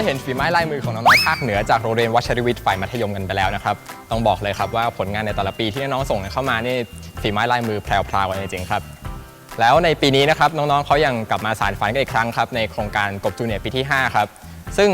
จะเห็นฝีไม้ลายมือของน้องๆภาคเหนือจากโรงเรียนวัชรวิทย์ฝ่ายมัธยมกันไปแล้วนะครับ ต้องบอกเลยครับว่าผลงานในแต่ละปีที่น้องๆส่งเข้ามานี่ฝีไม้ลายมือแพรวๆกันจริงๆครับแล้วในปีนี้นะครับน้องๆเขายังกลับมาสานฝันกันอีกครั้งครับในโครงการกบจูเนียร์ปีที่ 5 ครับ ซึ่ง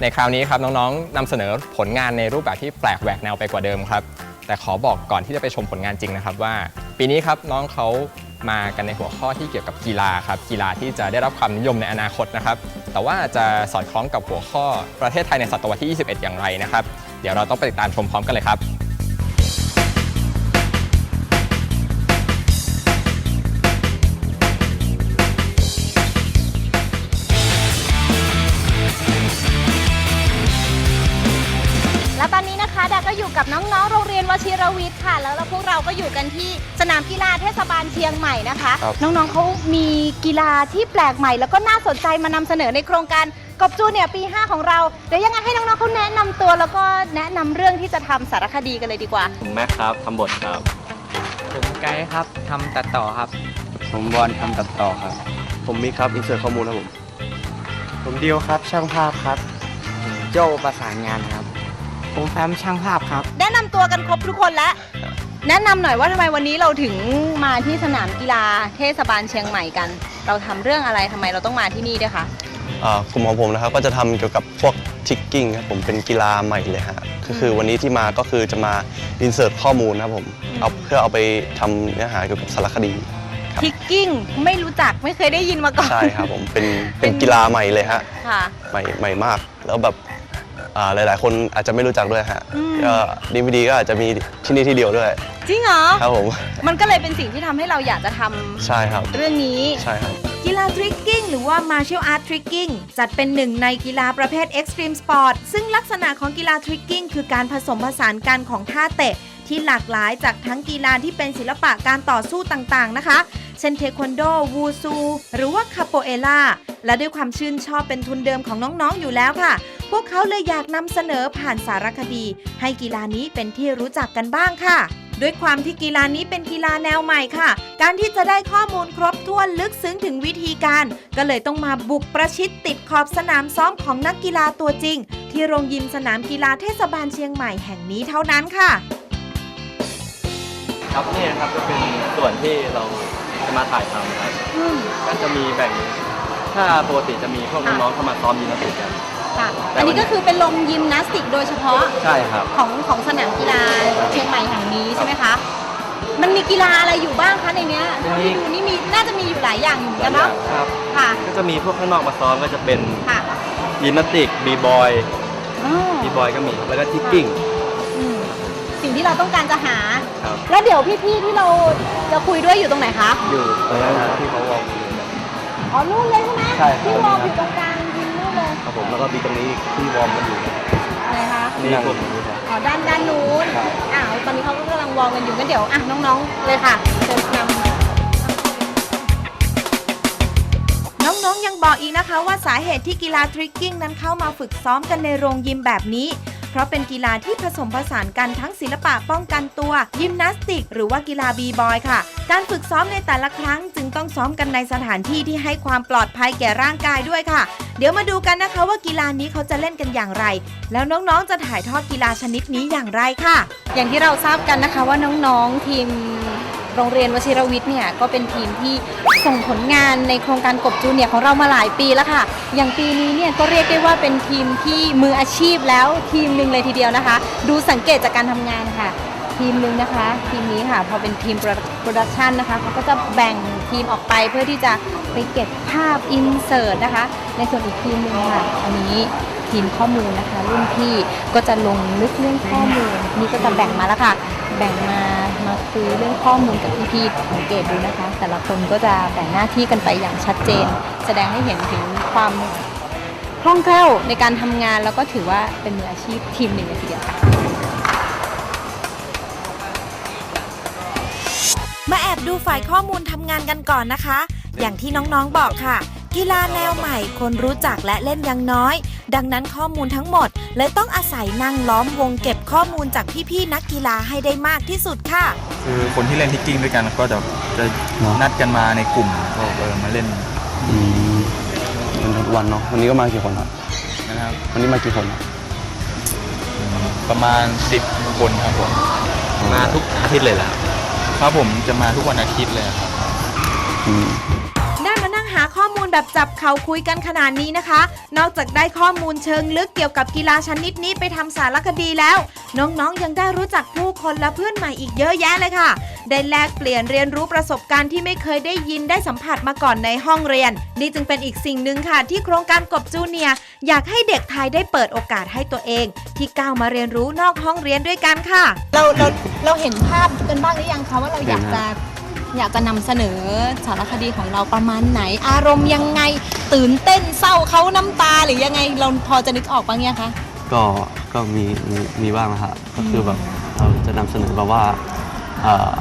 ในคราวนี้ครับน้องๆนำเสนอผลงานในรูปแบบที่แปลกแหวกแนวไปกว่าเดิมครับ แต่ขอบอกก่อนที่จะไปชมผลงานจริงนะครับว่า ปีนี้ครับน้องเขา มากันในหัวข้อที่เกี่ยวกับกีฬาครับกีฬาที่จะได้รับความนิยมในอนาคตนะครับ แต่ว่าจะสอดคล้องกับหัวข้อประเทศไทยในศตวรรษที่ 21 อย่างไรนะครับ เดี๋ยวเราต้องไปติดตามชมพร้อมกันเลยครับ ก็อยู่กับน้องๆ โรงเรียนวชิรวิทย์ค่ะ แล้วเราพวกเราก็อยู่กันที่สนามกีฬาเทศบาลเชียงใหม่นะคะ ครับน้องๆเขามีกีฬาที่แปลกใหม่ แล้วก็น่าสนใจมานำเสนอในโครงการกบจูเนี่ยร์ปี 5 ของเราเดี๋ยวยังไงให้น้องๆเขาแนะนำตัว แล้วก็แนะนำเรื่องที่จะทำสารคดีกันเลยดีกว่า ผมแม็กครับทำบทครับ ผมไกด์ครับทำตัดต่อครับ ผมบอลทำตัดต่อครับ ผมมีครับอินเสิร์ตข้อมูลครับผม ผมเดียวครับช่างภาพครับ โจประสานงานครับ ผมแฟมช่างภาพครับ แนะนำตัวกันครบทุกคนแล้ว แนะนำหน่อยว่าทำไมวันนี้เราถึงมาที่สนามกีฬาเทศบาลเชียงใหม่กัน เราทำเรื่องอะไรทำไมเราต้องมาที่นี่ด้วยคะอ่ากลุ่มของผมนะครับก็จะทำเกี่ยวกับพวกทิกกิ้งครับผมเป็นกีฬาใหม่เลยฮะก็คือวันนี้ที่มาก็คือจะมาอินเสิร์ตข้อมูลนะครับผมเอาเพื่อเอาไปทำเนื้อหาเกี่ยวกับสารคดี ครับ ทิกกิ้งไม่รู้จักไม่เคยได้ยินมาก่อน ใช่ครับผมเป็นเป็นกีฬาใหม่เลยฮะค่ะ ใหม่ใหม่มาก แล้วแบบ อ่าหลาย ๆ คนอาจจะไม่รู้จักด้วยฮะอืมก็ดีวดีก็อาจจะมีที่นี่ที่เดียวด้วย จริงเหรอ ครับผม มันก็เลยเป็นสิ่งที่ทำให้เราอยากจะทำใช่ครับ เรื่องนี้ ใช่ครับ กีฬาทริกกิ้งหรือว่า Martial Art Tricking จัดเป็นหนึ่งในกีฬาประเภท Extreme Sport ซึ่งลักษณะของกีฬาทริกกิ้งคือการผสมผสานกันของท่าเตะ ที่หลากหลายจากทั้งกีฬาที่เป็นศิลปะการต่อสู้ต่างๆนะคะ เช่นเทควันโด วูซู หรือว่าคาโปเอล่าและด้วยความชื่นชอบเป็นทุนเดิมของน้องๆอยู่แล้วค่ะ พวกเขาเลยอยากนำเสนอผ่านสารคดี ให้กีฬานี้เป็นที่รู้จักกันบ้างค่ะด้วยความที่กีฬานี้เป็นกีฬาแนวใหม่ค่ะ การที่จะได้ข้อมูลครบถ้วนลึกซึ้งถึงวิธีการ ก็เลยต้องมาบุกประชิดติดขอบสนามซ้อมของนักกีฬาตัวจริง ที่โรงยิมสนามกีฬาเทศบาลเชียงใหม่แห่งนี้เท่านั้นค่ะ ครับนี่นะครับก็เป็นส่วนที่เราจะมาถ่ายทำครับอืมก็จะมีแบ่งถ้าปกติจะมีพวกน้องๆเข้ามาซ้อมยิมนาสติกกัน ค่ะแต่อันวันนี้นี้ก็คือเป็นลงยิมนาสติกโดยเฉพาะใช่ครับ ของของสนามกีฬาเชียงใหม่แห่งนี้ใช่ไหมคะ มันมีกีฬาอะไรอยู่บ้างคะในเนี้ยมีที่ดูนี่มีน่าจะมีอยู่หลายอย่างอยู่เหมือนกันเนาะ ครับ ค่ะ ก็จะมีพวกข้างนอกมาซ้อมก็จะเป็นค่ะยิมนาสติกบีบอยอ๋อบีบอยก็มี แล้วก็ทิกกิ้ง อืมสิ่งที่เราต้องการจะหา ครับ แล้วเดี๋ยวพี่ๆที่เราจะคุยด้วยอยู่ตรงไหนคะ อยู่ตรงนั้นนะครับที่เขาวอร์มอยู่กันอ๋อนู่นเลยใช่ไหมใช่ครับ ที่วอลอยู่ตรงกลางยิงนู่นเลย ครับผมแล้วก็มีตรงนี้ที่วอร์มกันอยู่อะไรคะนี่พวกนี้ครับ อ๋อด้านด้านนู้นครับ อ้าวตอนนี้เขาก็กำลังวอลกันอยู่กันเดี๋ยวอะน้องๆเลยค่ะเชิญนำ น้องๆ ยังบอกอีกนะคะว่าสาเหตุที่กีฬาทริกกิ้งนั้นเข้ามาฝึกซ้อมกันในโรงยิมแบบนี้ เพราะเป็นกีฬาที่ผสมผสานกันทั้งศิลปะป้องกันตัว ยิมนาสติก หรือว่ากีฬาบีบอยค่ะ การฝึกซ้อมในแต่ละครั้ง จึงต้องซ้อมกันในสถานที่ที่ให้ความปลอดภัยแก่ร่างกายด้วยค่ะ เดี๋ยวมาดูกันนะคะว่ากีฬานี้เขาจะเล่นกันอย่างไร แล้วน้องๆจะถ่ายทอดกีฬาชนิดนี้อย่างไรค่ะ อย่างที่เราทราบกันนะคะว่าน้องๆทีม โรงเรียนวชิรวิทย์เนี่ยก็เป็นทีมที่ส่งผลงานในโครงการกบจูเนียร์ของเรามาหลายปีแล้วค่ะ อย่างปีนี้เนี่ยก็เรียกได้ว่าเป็นทีมที่มืออาชีพแล้วทีมหนึ่งเลยทีเดียวนะคะ ดูสังเกตจากการทำงานค่ะ ทีมหนึ่งนะคะ ทีมนี้ค่ะพอเป็นทีมโปรดักชันนะคะเขาก็จะแบ่งทีมออกไปเพื่อที่จะไปเก็บภาพอินเสิร์ตนะคะ ในส่วนอีกทีมหนึ่งค่ะอันนี้ ทีมข้อมูลนะคะ รุ่นพี่ก็จะลงลึกเรื่องข้อมูล นี่ก็จะแบ่งมาแล้วค่ะ แบ่งมามาคุยเรื่องข้อมูลกับพี่ๆสังเกตดูนะคะ แต่ละคนก็จะแบ่งหน้าที่กันไปอย่างชัดเจน แสดงให้เห็นถึงความคล่องแคล่วในการทำงานแล้วก็ถือว่าเป็นมืออาชีพทีมหนึ่งเลยทีเดียวค่ะมาแอบดูฝ่ายข้อมูลทำงานกันก่อนนะคะ อย่างที่น้องๆบอกค่ะ กีฬาแนวใหม่คนรู้จักและเล่นยังน้อย ดังนั้นข้อมูลทั้งหมดเลยต้องอาศัยนั่งล้อมวงเก็บข้อมูลจากพี่ๆนักกีฬาให้ได้มากที่สุดค่ะ คือคนที่เล่นทิกกิ้งด้วยกันก็จะจะนัดกันมาในกลุ่มก็เออมาเล่นอืมเป็นทุกวันเนาะวันนี้ก็มากี่คนครับนะครับวันนี้มากี่คนครับประมาณ 10 คนครับผมมาทุกอาทิตย์เลยล่ะครับผมจะมาทุกวันอาทิตย์เลยครับอืม แบบจับเขาคุยกันขนาดนี้นะคะ นอกจากได้ข้อมูลเชิงลึกเกี่ยวกับกีฬาชนิดนี้ไปทำสารคดีแล้ว น้องๆยังได้รู้จักผู้คนและเพื่อนใหม่อีกเยอะแยะเลยค่ะ ได้แลกเปลี่ยนเรียนรู้ประสบการณ์ที่ไม่เคยได้ยินได้สัมผัสมาก่อนในห้องเรียน นี่จึงเป็นอีกสิ่งหนึ่งค่ะ ที่โครงการกบจูเนียอยากให้เด็กไทยได้เปิดโอกาสให้ตัวเอง ที่ก้าวมาเรียนรู้นอกห้องเรียนด้วยกันค่ะ เราเราเราเห็นภาพกันบ้างหรือยังคะว่าเราอยากจะ อยากจะนำเสนอสารคดีของเราประมาณไหน อารมณ์ยังไงตื่นเต้นเศร้าเขาน้ำตาหรือยังไงเราพอจะนึกออกบ้างยังคะ ก็ก็มีมีมีบ้างนะฮะก็คือแบบเราจะนำเสนอแบบว่าเอ่อ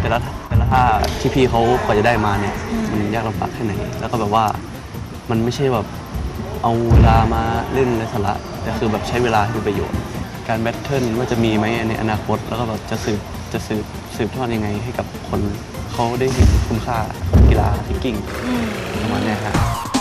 แต่ละแต่ละท่าที่พี่เขากว่าจะได้มาเนี่ยมันยากลำบากแค่ไหน แล้วก็แบบว่ามันไม่ใช่แบบเอาเวลามาเล่นในสาระแต่คือแบบใช้เวลาให้เป็นประโยชน์ การแบทเทิลว่าจะมีไหมในอนาคต แล้วก็แบบจะสืบจะสืบสืบทอดยังไงให้กับคน เขาได้เห็นคุณค่าของกีฬาทิกกิ้งประมาณเนี้ยฮะ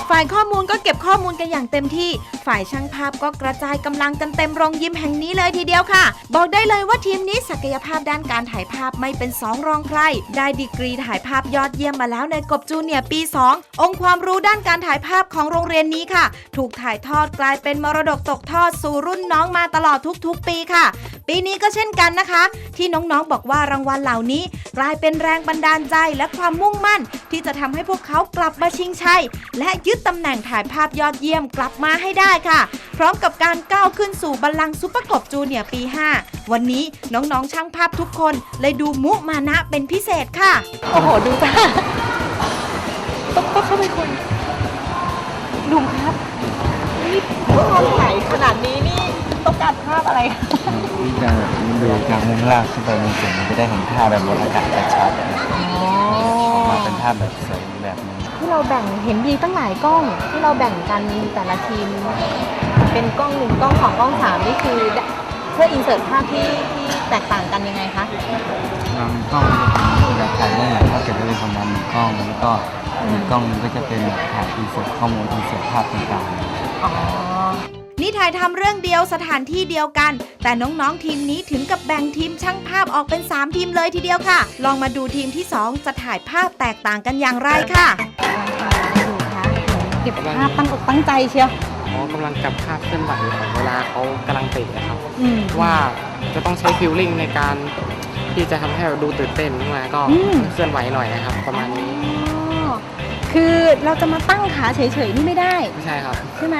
ฝ่ายข้อมูลก็เก็บข้อมูลกันอย่างเต็มที่ ฝ่ายช่างภาพก็กระจายกำลังกันเต็มโรงยิมแห่งนี้เลยทีเดียวค่ะ บอกได้เลยว่าทีมนี้ศักยภาพด้านการถ่ายภาพไม่เป็นสองรองใคร ได้ดีกรีถ่ายภาพยอดเยี่ยมมาแล้วในกบจูเนียร์ปี 2 องค์ความรู้ด้านการถ่ายภาพของโรงเรียนนี้ค่ะ ถูกถ่ายทอดกลายเป็นมรดกตกทอดสู่รุ่นน้องมาตลอดทุกๆ ปีค่ะ ปีนี้ก็เช่นกันนะคะ ที่น้องๆบอกว่ารางวัลเหล่านี้ กลายเป็นแรงบันดาลใจและความมุ่งมั่น ที่จะทำให้พวกเขากลับมาชิงชัยและยึดตำแหน่งถ่ายภาพยอดเยี่ยมกลับมาให้ได้ค่ะ พร้อมกับการก้าวขึ้นสู่บัลลังก์ซุปเปอร์กบจูเนียร์ปี 5 วันนี้น้องๆช่างภาพทุกคนเลยดูมุมานะเป็นพิเศษค่ะ โอ้โห ดูจ้าต้องต้องเข้าไปคนหนุ่มครับนี่พวกเราถ่ายขนาดนี้นี่ต้องการภาพอะไรคะที่จะดูจากมุมล่างขึ้นไปมุมสูงมันจะได้เห็นภาพแบบบนอากาศชัดๆมาเป็นภาพแบบสวยแบบนี้ ที่เราแบ่งเห็นมีตั้งหลายกล้องที่เราแบ่งกันแต่ละทีม เป็นกล้องหนึ่งกล้องสองกล้องสามนี่คือเพื่ออินเสิร์ตภาพที่ที่แตกต่างกันยังไงคะบางกล้องจะเป็นแบบถ่ายเรื่องหนังก็จะเป็นประมาณหนึ่งกล้องแล้วก็อีกกล้องหนึงก็จะเป็นแบบถ่ายอินเสิร์ตข้อมูลอินเสิร์ตภาพต่างๆอ๋อนี่ถ่ายทำเรื่องเดียวสถานที่เดียวกัน แต่น้องๆทีมนี้ถึงกับแบ่งทีมช่างภาพออกเป็น 3 ทีมเลยทีเดียวค่ะ ลองมาดูทีมที่ 2 จะถ่ายภาพแตกต่างกันอย่างไรค่ะอยู่คะเก็บภาพตั้งอกตั้งใจเชียวอ๋อกำลังจับภาพเคลื่อนไหวของเวลาเขากำลังเตะอะครับ อืม ว่าจะต้องใช้ฟิลลิ่งในการที่จะทำให้เราดูตื่นเต้นขึ้นมาก็อืม เคลื่อนไหวหน่อยนะครับ ประมาณนี้อ๋อ คือเราจะมาตั้งขาเฉยๆนี่ไม่ได้ ไม่ใช่ครับ ใช่ไหม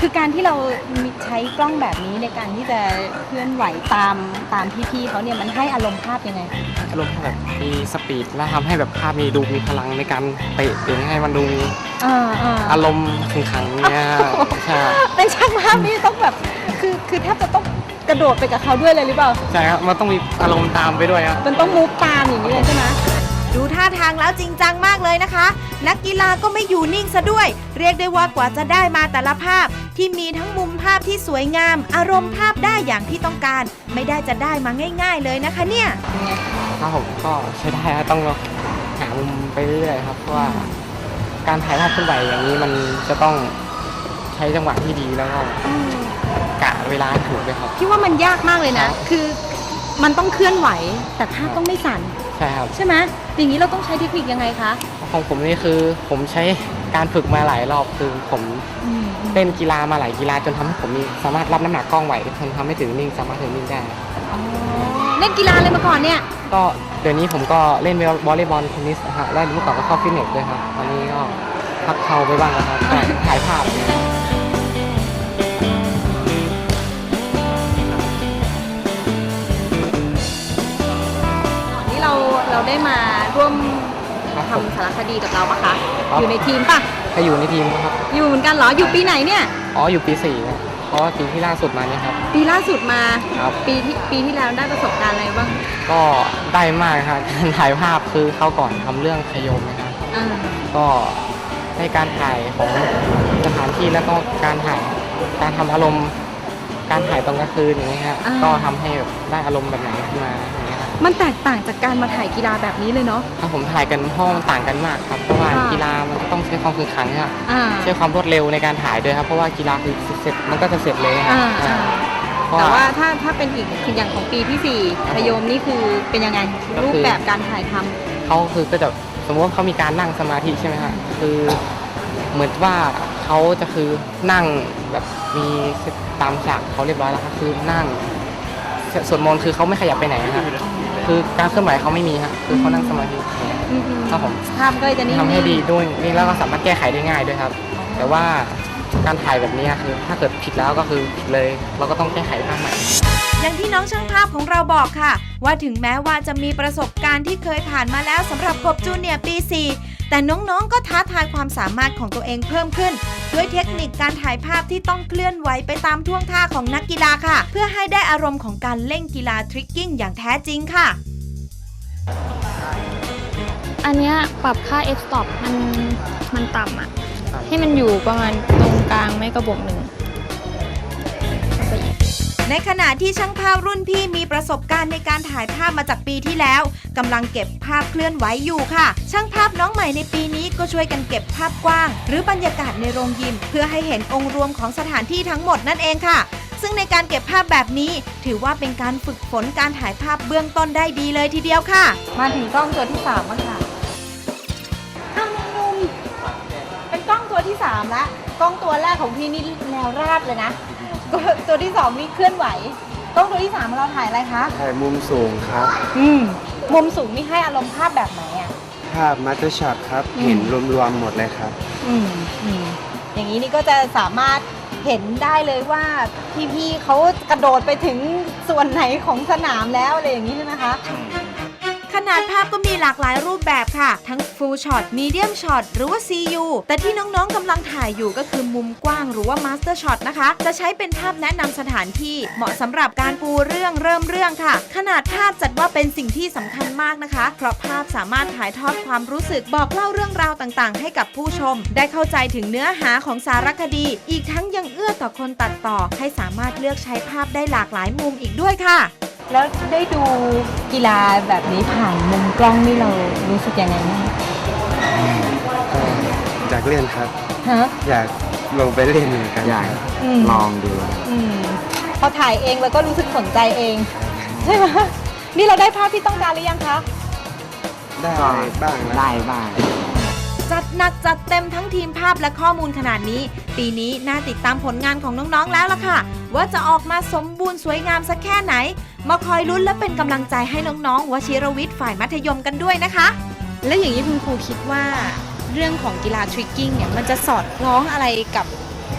คือการที่เรามีใช้กล้องแบบนี้ในการที่จะเคลื่อนไหวตามตามพี่ๆเขาเนี่ยมันให้อารมณ์ภาพยังไง อารมณ์แบบมีสปีดและทำให้แบบภาพมีดูมีพลังในการเตะหรือให้มันดูมีอ่าอ่าอารมณ์ขึงขังเนี้ยใช่เป็นช่างภาพนี่ต้องแบบ คือคือแทบจะต้องกระโดดไปกับเขาด้วยเลยหรือเปล่า ใช่ครับมันต้องมีอารมณ์ตามไปด้วยครับ มันต้องมูฟตามอย่างนี้เลยใช่ไหม ดูท่าทางแล้วจริงจังมากเลยนะคะ นักกีฬาก็ไม่อยู่นิ่งซะด้วย เรียกได้ว่ากว่าจะได้มาแต่ละภาพ ที่มีทั้งมุมภาพที่สวยงาม อารมณ์ภาพได้อย่างที่ต้องการ ไม่ได้จะได้มาง่าย ๆ เลยนะคะเนี่ยครับผมก็ใช้ได้ครับต้องหามุมไปเรื่อยๆครับเพราะว่าการถ่ายภาพเคลื่อนไหวอย่างนี้มันจะต้องใช้จังหวะที่ดีแล้วก็กะเวลาให้ถูกด้วยครับพี่ว่ามันยากมากเลยนะ คือมันต้องเคลื่อนไหวแต่ภาพต้องไม่สั่นใช่ครับใช่ไหม อย่างนี้เราต้องใช้เทคนิคยังไงคะ ของผมนี่คือผมใช้การฝึกมาหลายรอบคือผมเล่นกีฬามาหลายกีฬาจนทำให้ผมมีสามารถรับน้ำหนักกล้องไหวจนทำให้ถึงนิ่งสามารถถึงนิ่งได้ เล่นกีฬาอะไรมาก่อนเนี่ย ก็เดี๋ยวนี้ผมก็เล่นวอลเลย์บอลเทนนิสนะฮะแล้วเมื่อก่อนก็เข้าฟิตเนสด้วยครับตอนนี้ก็พักเข้าไปบ้างแล้วครับแต่ถ่ายภาพ ร่วมครับผม ทำสารคดีกับเราปะคะ ครับ อยู่ในทีมปะก็อยู่ในทีมครับ อยู่เหมือนกันเหรอ อยู่ปีไหนเนี่ย อ๋อ อยู่ปีสี่ครับเพราะว่าปีที่ล่าสุดมาเนี่ยครับ ปีล่าสุดมา ครับ ปีที่ปีที่แล้วได้ประสบการณ์อะไรบ้างก็ได้มากครับ การถ่ายภาพคือเข้าก่อนทำเรื่องขยมนะครับ อ่าก็ในการถ่ายของสถานที่แล้วก็การถ่าย การทำอารมณ์ การถ่ายตอนกลางคืนอย่างเงี้ยฮะก็ทำให้แบบได้อารมณ์แบบไหนขึ้นมา อย่างเงี้ยครับมันแตกต่างจากการมาถ่ายกีฬาแบบนี้เลยเนาะถ้าผมถ่ายกันเพราะมันต่างกันมากครับเพราะว่าค่ะ กีฬามันก็ต้องใช้ความแข่งขันครับอ่าใช้ความรวดเร็วในการถ่ายด้วยครับเพราะว่ากีฬาคือเสร็จมันก็จะเสร็จเลยครัอ่าบอ่าเพราะแต่ว่าว่าถ้าถ้าเป็นอีกคืออย่างของปีที่สี่ครับพยมนี่คือเป็นยังไงก็คือ รูปแบบการถ่ายทำ เขาคือก็จะสมมติว่าเขามีการนั่งสมาธิใช่ไหมฮะคือเหมือนว่าเขาจะคือนั่งแบบมีตามฉากเขาเรียบร้อยแล้วครับคือนั่งสสวดมนต์คือเขาไม่ขยับไปไหนฮะคื อการเคลื่อนไหวเขาไม่มีฮะคือเขานั่งสมาธิอืมครับผมภาพก็จะนิ่งๆทำให้ดีด้วยนี่แล้วก็สามารถแก้ไขได้ง่ายด้วยครับ แต่ว่าการถ่ายแบบนี้คือถ้าเกิดผิดแล้วก็คือผิดเลยเราก็ต้องแก้ไขภาพใหม่อย่างที่น้องช่างภาพของเราบอกค่ะ ว่าถึงแม้ว่าจะมีประสบการณ์ที่เคยผ่านมาแล้วสำหรับกบจูเนียร์ปี 4 แต่น้องๆ ก็ท้าทายความสามารถของตัวเองเพิ่มขึ้น ด้วยเทคนิคการถ่ายภาพที่ต้องเคลื่อนไหวไปตามท่วงท่าของนักกีฬาค่ะ เพื่อให้ได้อารมณ์ของการเล่นกีฬาทริกกิ้งอย่างแท้จริงค่ะ อันเนี้ยปรับค่า f stop มันมันต่ำอะให้มันอยู่ประมาณตรงกลางไม่กระบอกหนึ่ง ในขณะที่ช่างภาพรุ่นพี่มีประสบการณ์ในการถ่ายภาพมาจากปีที่แล้วกำลังเก็บภาพเคลื่อนไหวอยู่ค่ะ ช่างภาพน้องใหม่ในปีนี้ก็ช่วยกันเก็บภาพกว้าง หรือบรรยากาศในโรงยิม เพื่อให้เห็นองค์รวมของสถานที่ทั้งหมดนั่นเองค่ะ ซึ่งในการเก็บภาพแบบนี้ ถือว่าเป็นการฝึกฝนการถ่ายภาพเบื้องต้นได้ดีเลยทีเดียวค่ะ มาถึงกล้องตัวที่สามแล้วค่ะอ้าวมุมเป็นกล้องตัวที่สามละกล้องตัวแรกของพี่นี่แนวราบเลยนะ ตัวตัวที่สองนี่เคลื่อนไหวกล้องตัวที่สามเราถ่ายอะไรคะ ถ่ายมุมสูงครับ อืมมุมสูงนี่ให้อารมณ์ภาพแบบไหนอะ ภาพมาสเตอร์ช็อตครับ อืม เห็นรวมๆหมดเลยครับ อืมอืมอย่างนี้นี่ก็จะสามารถเห็นได้เลยว่าพี่ๆเขากระโดดไปถึงส่วนไหนของสนามแล้วอะไรอย่างนี้ใช่ไหมคะ ขนาดภาพก็มีหลากหลายรูปแบบค่ะ ทั้ง full shot medium shot หรือว่า CU แต่ที่น้องๆกำลังถ่ายอยู่ก็คือมุมกว้างหรือว่า master shot นะคะ จะใช้เป็นภาพแนะนำสถานที่เหมาะสำหรับการปูเรื่องเริ่มเรื่องค่ะ ขนาดภาพจัดว่าเป็นสิ่งที่สำคัญมากนะคะ เพราะภาพสามารถถ่ายทอดความรู้สึกบอกเล่าเรื่องราวต่างๆ ให้กับผู้ชม ได้เข้าใจถึงเนื้อหาของสารคดี อีกทั้งยังเอื้อต่อคนตัดต่อ ให้สามารถเลือกใช้ภาพได้หลากหลายมุมอีกด้วยค่ะ แล้วได้ดูกีฬาแบบนี้ผ่านมุมกล้องนี่เรารู้สึกยังไงบ้างอยากเล่นครับ ฮะ อยากลงไปเล่นเหมือนกันอยากอืม ลองดูอืมพอถ่ายเองเราก็รู้สึกสนใจเอง ใช่ไหมนี่เราได้ภาพที่ต้องการหรือยังคะ ได้บ้างแล้วได้บ้าง จัดหนักจัดเต็มทั้งทีมภาพและข้อมูลขนาดนี้ ปีนี้น่าติดตามผลงานของน้องๆแล้วล่ะค่ะ ว่าจะออกมาสมบูรณ์สวยงามสักแค่ไหน มาคอยลุ้นและเป็นกำลังใจให้น้องๆวชิรวิทย์ฝ่ายมัธยมกันด้วยนะคะ และอย่างนี้คุณครูคิดว่า เรื่องของกีฬาทริกกิ้งเนี่ยมันจะสอดคล้องอะไรกับ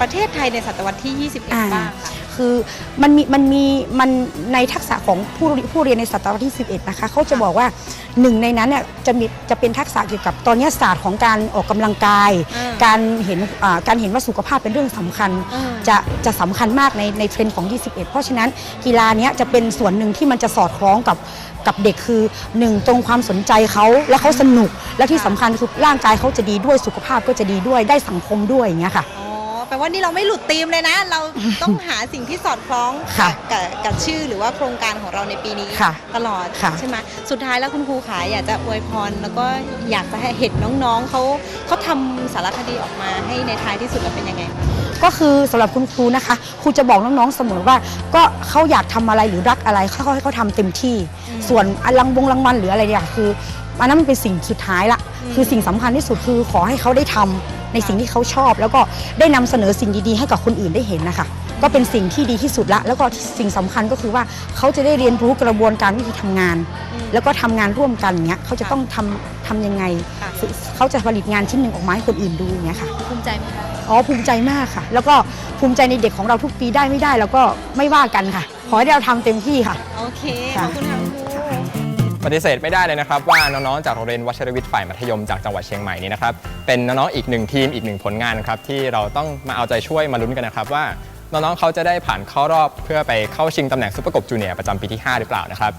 ประเทศไทยในศตวรรษที่ 21อ่าบ้างคะคือมันมีมันมีมันในทักษะของผู้ผู้เรียนในศตวรรษที่ 11 นะคะเขาจะบอกว่าหนึ่งในนั้นเนี่ยจะมีจะเป็นทักษะเกี่ยวกับตอนนี้ศาสตร์ของการออกกำลังกายอ่าการเห็นอ่าการเห็นว่าสุขภาพเป็นเรื่องสำคัญอ่าจะจะสำคัญมากในในเทรนด์ของ 21 เพราะฉะนั้นกีฬาเนี้ยจะเป็นส่วนหนึ่งที่มันจะสอดคล้องกับกับเด็กคือหนึ่งตรงความสนใจเขาแล้วเขาสนุกและที่สำคัญคือร่างกายเขาจะดีด้วยสุขภาพก็จะดีด้วยได้สังคมด้วยอย่างเงี้ยค่ะ อ๋อ แปลว่านี่เราไม่หลุดธีมเลยนะ เราต้องหาสิ่งที่สอดคล้องค่ะกับกับกับชื่อหรือว่าโครงการของเราในปีนี้ค่ะตลอดค่ะ ใช่ไหมสุดท้ายแล้วคุณครูขาอยากจะอวยพร แล้วก็อยากจะให้เห็นน้องๆเขาเขาทำสารคดีออกมาให้ในท้ายที่สุดแล้วเป็นยังไงบ้างก็คือสำหรับคุณครูนะคะครูจะบอกน้องๆเสมอว่า ก็เขาอยากทำอะไรหรือรักอะไรเขาให้เขาทำเต็มที่ส่วนอลังวงรางวัลหรืออะไรเนี่ยคืออันนั้นมันเป็นสิ่งสุดท้ายละ อืม คือสิ่งสำคัญที่สุดคือขอให้เขาได้ทำ ในสิ่งที่เขาชอบ แล้วก็ได้นำเสนอสิ่งดีๆ ให้กับคนอื่นได้เห็นนะคะ ก็เป็นสิ่งที่ดีที่สุดละ แล้วก็สิ่งสำคัญก็คือว่าเขาจะได้เรียนรู้กระบวนการวิธีทำงาน แล้วก็ทำงานร่วมกันอย่างเงี้ยเขาจะต้องทำทำยังไงค่ะเขาจะผลิตงานชิ้นหนึ่งออกมาให้คนอื่นดูอย่างเงี้ยค่ะภูมิใจไหมคะอ๋อภูมิใจมากค่ะ แล้วก็ภูมิใจในเด็กของเราทุกปีได้ไม่ได้ แล้วก็ไม่ว่ากันค่ะ ขอให้เราทำเต็มที่ค่ะโอเคขค่ะอบคุณค่ะคุณครู ปฏิเสธไม่ได้เลยนะครับว่าน้องๆจากโรงเรียนวัชรวิทย์ฝ่ายมัธยมจากจังหวัดเชียงใหม่นี้นะครับเป็นน้องๆอีกหนึ่งทีมอีกหนึ่งผลงานครับที่เราต้องมาเอาใจช่วยมาลุ้นกันนะครับว่าน้องๆเขาจะได้ผ่านเข้ารอบเพื่อไปเข้าชิงตำแหน่งซุปเปอร์กบจูเนียร์ประจำปีที่ 5 หรือเปล่านะครับ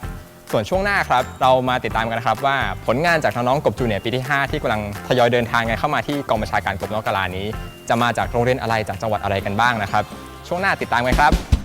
ส่วนช่วงหน้าครับเรามาติดตามกันนะครับว่าผลงานจากน้องๆกบจูเนียร์ปีที่ 5 ที่กำลังทยอยเดินทางกันเข้ามาที่กองบัญชาการกบนกกาลานี้ จะมาจากโรงเรียนอะไรจากจังหวัดอะไรกันบ้างนะครับ ช่วงหน้าติดตามกันครับ